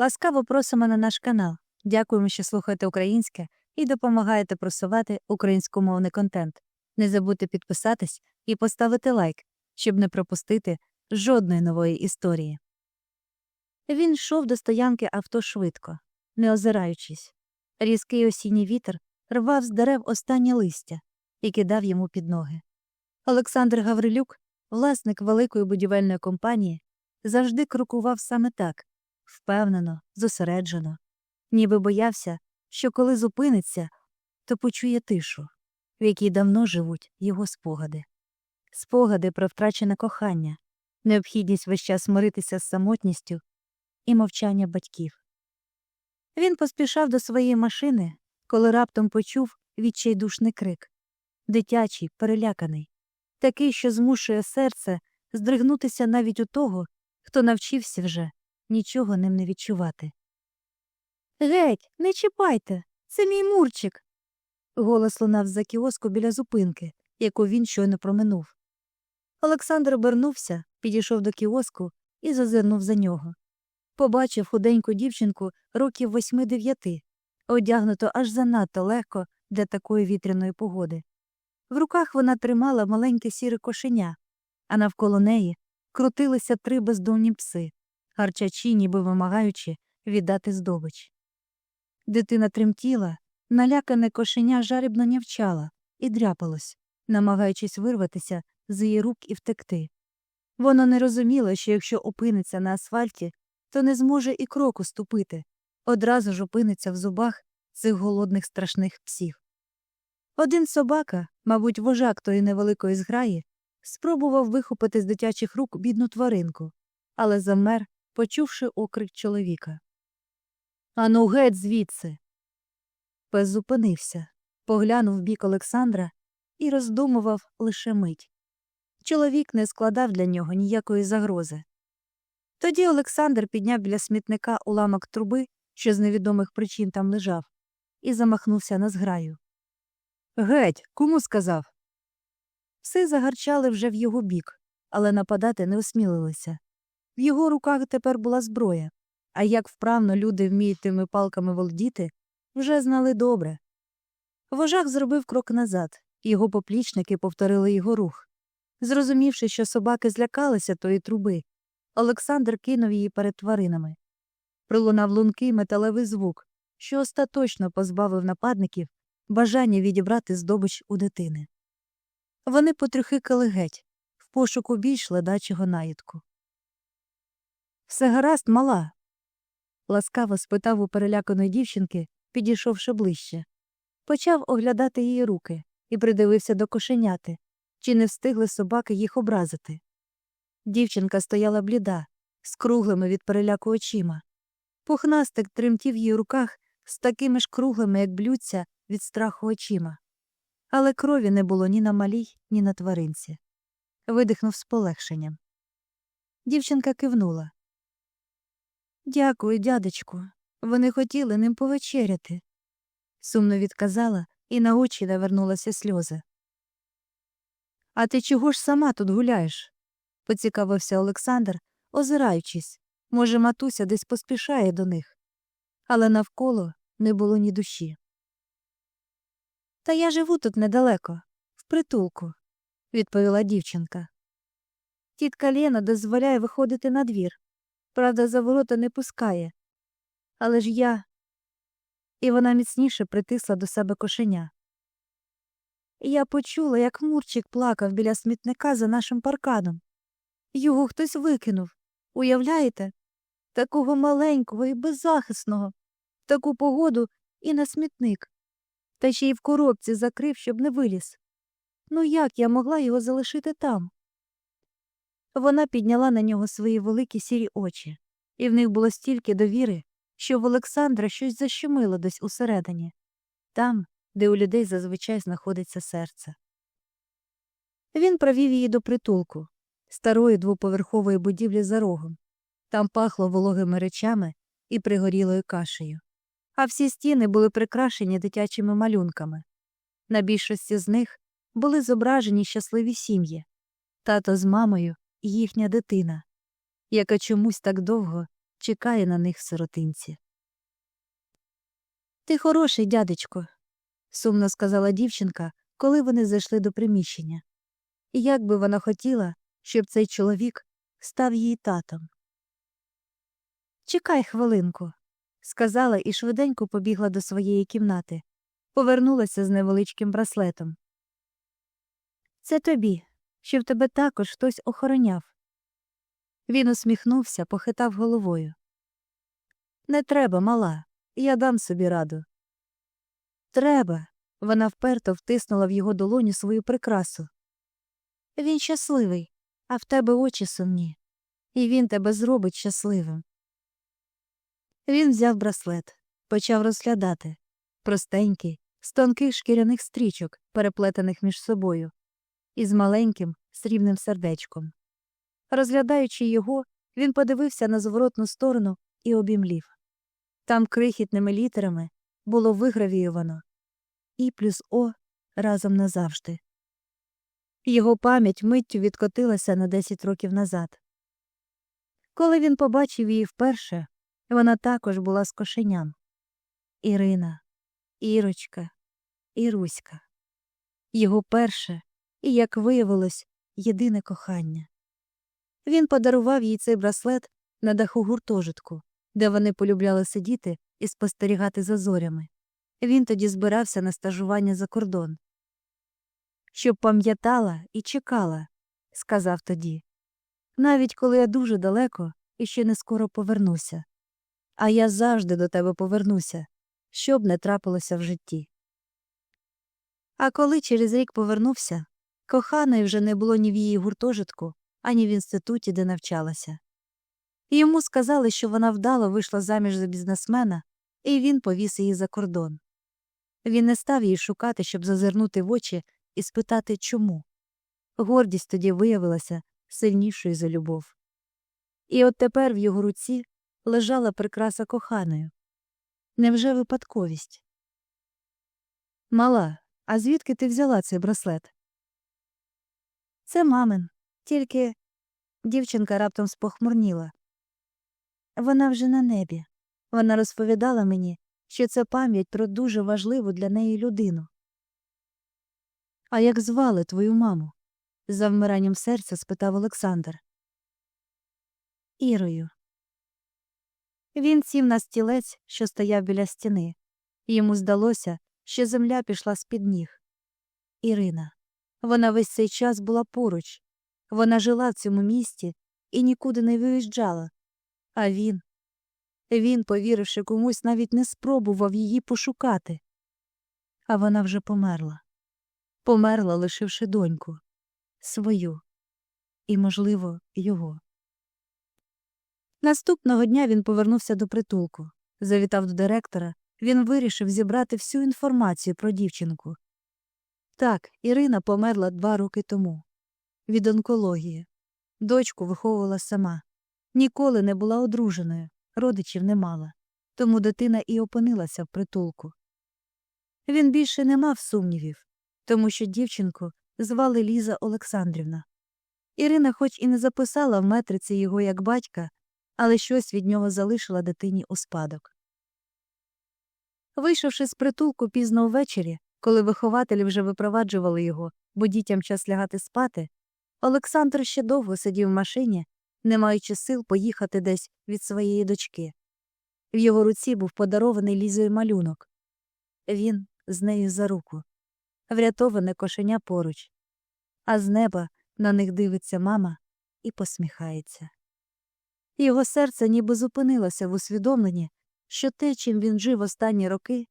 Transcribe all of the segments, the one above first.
Ласкаво просимо на наш канал. Дякуємо, що слухаєте українське і допомагаєте просувати українськомовний контент. Не забудьте підписатись і поставити лайк, щоб не пропустити жодної нової історії. Він йшов до стоянки авто швидко, не озираючись. Різкий осінній вітер рвав з дерев останнє листя і кидав йому під ноги. Олександр Гаврилюк, власник великої будівельної компанії, завжди крокував саме так впевнено, зосереджено, ніби боявся, що коли зупиниться, то почує тишу, в якій давно живуть його спогади. Спогади про втрачене кохання, необхідність весь час миритися з самотністю і мовчання батьків. Він поспішав до своєї машини, коли раптом почув відчайдушний крик дитячий, переляканий, такий, що змушує серце здригнутися навіть у того, хто навчився вже нічого ним не відчувати. Геть, не чіпайте, це мій мурчик. Голос лунав за кіоску біля зупинки, яку він щойно проминув. Олександр обернувся, підійшов до кіоску і зазирнув за нього. Побачив худеньку дівчинку років восьми-дев'яти, одягнуто аж занадто легко для такої вітряної погоди. В руках вона тримала маленьке сіре кошеня, а навколо неї крутилися три бездомні пси, гарчачі, ніби вимагаючи віддати здобич. Дитина тремтіла, налякане кошеня жарібно нявчала і дряпалось, намагаючись вирватися з її рук і втекти. Воно не розуміло, що якщо опиниться на асфальті, то не зможе і кроку ступити, одразу ж опиниться в зубах цих голодних страшних псів. Один собака, мабуть, вожак тої невеликої зграї, спробував вихопити з дитячих рук бідну тваринку, але замер, почувши окрик чоловіка. Ану, геть звідси. Пес зупинився, поглянув в бік Олександра і роздумував лише мить. Чоловік не складав для нього ніякої загрози. Тоді Олександр підняв біля смітника уламок труби, що з невідомих причин там лежав, і замахнувся на зграю. Геть, кому сказав? Пси загарчали вже в його бік, але нападати не осмілилися. В його руках тепер була зброя, а як вправно люди вміють тими палками володіти, вже знали добре. Вожак зробив крок назад, його поплічники повторили його рух. Зрозумівши, що собаки злякалися тої труби, Олександр кинув її перед тваринами. Пролунав лункий металевий звук, що остаточно позбавив нападників бажання відібрати здобич у дитини. Вони потрюхикали геть, в пошуку більш ледачого наїдку. Все гаразд, мала. ласкаво спитав у переляканої дівчинки, підійшовши ближче. Почав оглядати її руки і придивився до кошеняти, чи не встигли собаки їх образити. Дівчинка стояла бліда, з круглими від переляку очима. Пухнастик тремтів її руках з такими ж круглими, як блюдця, від страху очима. Але крові не було ні на малій, ні на тваринці. Видихнув з полегшенням. Дівчинка кивнула. Дякую, дядечку. Вони хотіли ним повечеряти. Сумно відказала, і на очі навернулися сльози. А ти чого ж сама тут гуляєш? поцікавився Олександр, озираючись. Може, матуся десь поспішає до них. Але навколо не було ні душі. Та я живу тут недалеко, в притулку, відповіла дівчинка. Тітка Лена дозволяє виходити на двір. Правда, за ворота не пускає. Але ж я. І вона міцніше притисла до себе кошеня. Я почула, як Мурчик плакав біля смітника за нашим парканом. Його хтось викинув. Уявляєте? Такого маленького і беззахисного, в таку погоду і на смітник. Та ще й в коробці закрив, щоб не виліз. Ну як я могла його залишити там? Вона підняла на нього свої великі сірі очі, і в них було стільки довіри, що в Олександра щось защемило десь усередині, там, де у людей зазвичай знаходиться серце. Він провів її до притулку, старої двоповерхової будівлі за рогом. Там пахло вологими речами і пригорілою кашею. А всі стіни були прикрашені дитячими малюнками. На більшості з них були зображені щасливі сім'ї тато з мамою їхня дитина, яка чомусь так довго чекає на них в сиротинці. Ти хороший, дядечко, сумно сказала дівчинка, коли вони зайшли до приміщення. Як би вона хотіла, щоб цей чоловік став її татом. Чекай хвилинку, сказала і швиденько побігла до своєї кімнати, повернулася з невеличким браслетом. Це тобі, щоб тебе також хтось охороняв. Він усміхнувся, похитав головою. Не треба, мала, я дам собі раду. Треба. Вона вперто втиснула в його долоню свою прикрасу. Він щасливий, а в тебе очі сумні, і він тебе зробить щасливим. Він взяв браслет, почав розглядати простенький, з тонких шкіряних стрічок, переплетених між собою, і з маленьким срібним сердечком. Розглядаючи його, він подивився на зворотну сторону і обімлів. Там крихітними літерами було вигравіювано І плюс О разом назавжди. Його пам'ять миттю відкотилася на 10 років назад. Коли він побачив її вперше, вона також була з кошеням. Ірина, Ірочка, Іруська. Його перше і, як виявилось, єдине кохання. Він подарував їй цей браслет на даху гуртожитку, де вони полюбляли сидіти і спостерігати за зорями. Він тоді збирався на стажування за кордон. Щоб пам'ятала і чекала, сказав тоді. Навіть коли я дуже далеко і ще не скоро повернуся. А я завжди до тебе повернуся, що б не трапилося в житті. А коли через рік повернувся, коханої вже не було ні в її гуртожитку, ані в інституті, де навчалася. Йому сказали, що вона вдало вийшла заміж за бізнесмена, і він повіз її за кордон. Він не став її шукати, щоб зазирнути в очі і спитати чому. Гордість тоді виявилася сильнішою за любов. І от тепер в його руці лежала прикраса коханою. Невже випадковість? Мала, а звідки ти взяла цей браслет? Це мамин, тільки дівчинка раптом спохмурніла. Вона вже на небі. Вона розповідала мені, що це пам'ять про дуже важливу для неї людину. А як звали твою маму? за вмиранням серця спитав Олександр. Ірою. Він сів на стілець, що стояв біля стіни. Йому здалося, що земля пішла з під ніг. Ірина. Вона весь цей час була поруч. Вона жила в цьому місті і нікуди не виїжджала. А він. Він, повіривши комусь, навіть не спробував її пошукати. А вона вже померла. Померла, лишивши доньку свою і, можливо, його. Наступного дня він повернувся до притулку. Завітав до директора, він вирішив зібрати всю інформацію про дівчинку. Так, Ірина померла два роки тому від онкології. Дочку виховувала сама. Ніколи не була одруженою, родичів не мала, тому дитина і опинилася в притулку. Він більше не мав сумнівів, тому що дівчинку звали Ліза Олександрівна. Ірина, хоч і не записала в метриці його як батька, але щось від нього залишила дитині у спадок. Вийшовши з притулку пізно ввечері, коли вихователі вже випроваджували його, бо дітям час лягати спати, Олександр ще довго сидів в машині, не маючи сил поїхати десь від своєї дочки. В його руці був подарований лізою малюнок. Він з нею за руку, врятоване кошеня поруч, а з неба на них дивиться мама і посміхається. Його серце ніби зупинилося в усвідомленні, що те, чим він жив останні роки,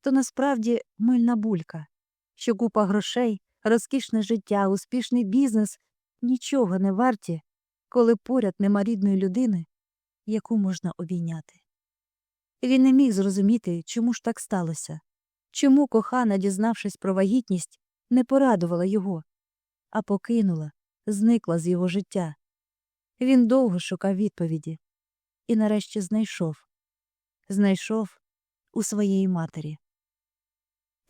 то насправді мильна булька, що купа грошей, розкішне життя, успішний бізнес нічого не варті, коли поряд нема рідної людини, яку можна обійняти. Він не міг зрозуміти, чому ж так сталося, чому кохана, дізнавшись про вагітність, не порадувала його, а покинула, зникла з його життя. Він довго шукав відповіді і нарешті знайшов знайшов у своєї матері.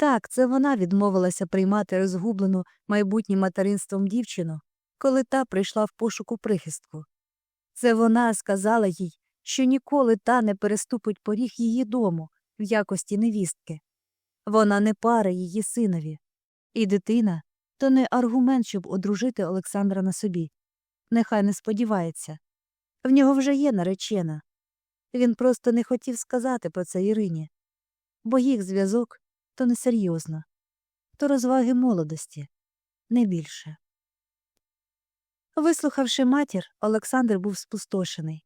Так, це вона відмовилася приймати розгублену майбутнім материнством дівчину, коли та прийшла в пошуку прихистку. Це вона сказала їй, що ніколи та не переступить поріг її дому в якості невістки. Вона не пара її синові, і дитина то не аргумент, щоб одружити Олександра на собі. Нехай не сподівається. В нього вже є наречена. Він просто не хотів сказати про це Ірині, бо їх зв'язок то несерйозно, то розваги молодості, не більше. Вислухавши матір, Олександр був спустошений.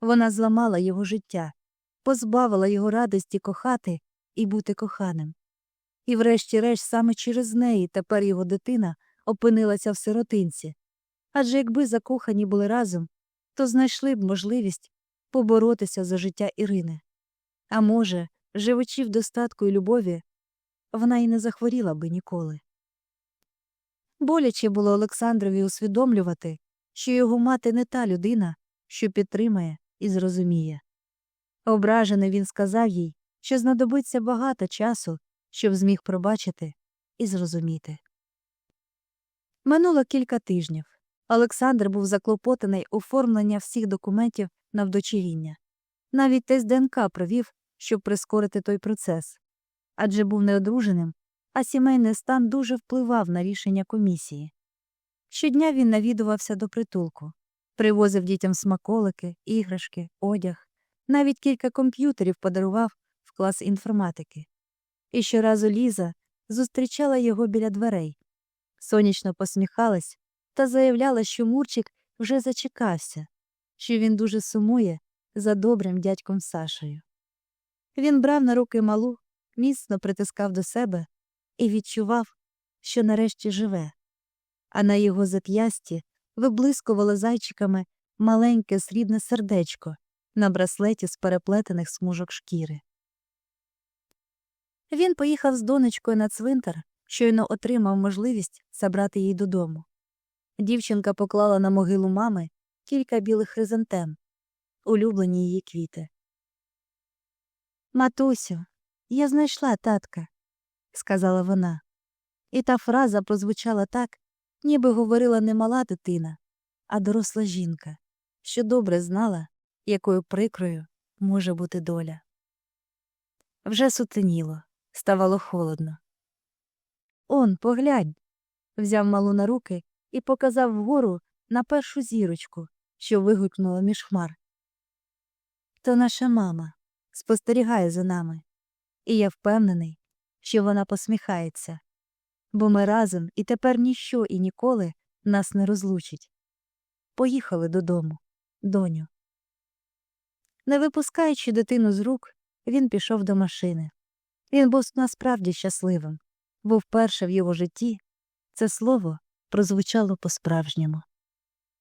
Вона зламала його життя, позбавила його радості кохати і бути коханим. І врешті-решт саме через неї тепер його дитина опинилася в сиротинці. Адже якби закохані були разом, то знайшли б можливість поборотися за життя Ірини. А може, живучи в достатку і любові, вона й не захворіла би ніколи. Боляче було Олександрові усвідомлювати, що його мати не та людина, що підтримає і зрозуміє. Ображений він сказав їй, що знадобиться багато часу, щоб зміг пробачити і зрозуміти. Минуло кілька тижнів. Олександр був заклопотаний оформлення всіх документів на вдочеріння. Навіть тест ДНК провів, щоб прискорити той процес. Адже був неодруженим, а сімейний стан дуже впливав на рішення комісії. Щодня він навідувався до притулку, привозив дітям смаколики, іграшки, одяг, навіть кілька комп'ютерів подарував в клас інформатики. І щоразу Ліза зустрічала його біля дверей, сонячно посміхалась та заявляла, що Мурчик вже зачекався, що він дуже сумує за добрим дядьком Сашею. Він брав на руки малу, міцно притискав до себе і відчував, що нарешті живе, а на його зап'ясті виблискувало зайчиками маленьке срібне сердечко на браслеті з переплетених смужок шкіри. Він поїхав з донечкою на цвинтар, щойно отримав можливість забрати її додому. Дівчинка поклала на могилу мами кілька білих хризантем, улюблені її квіти. Матусю, я знайшла татка, сказала вона. І та фраза прозвучала так, ніби говорила не мала дитина, а доросла жінка, що добре знала, якою прикрою може бути доля. Вже сутеніло, ставало холодно. Он, поглянь, взяв малу на руки і показав вгору на першу зірочку, що вигукнула між хмар. То наша мама спостерігає за нами, і я впевнений, що вона посміхається, бо ми разом і тепер ніщо і ніколи нас не розлучить. Поїхали додому, доню. Не випускаючи дитину з рук, він пішов до машини. Він був насправді щасливим, бо вперше в його житті це слово прозвучало по-справжньому.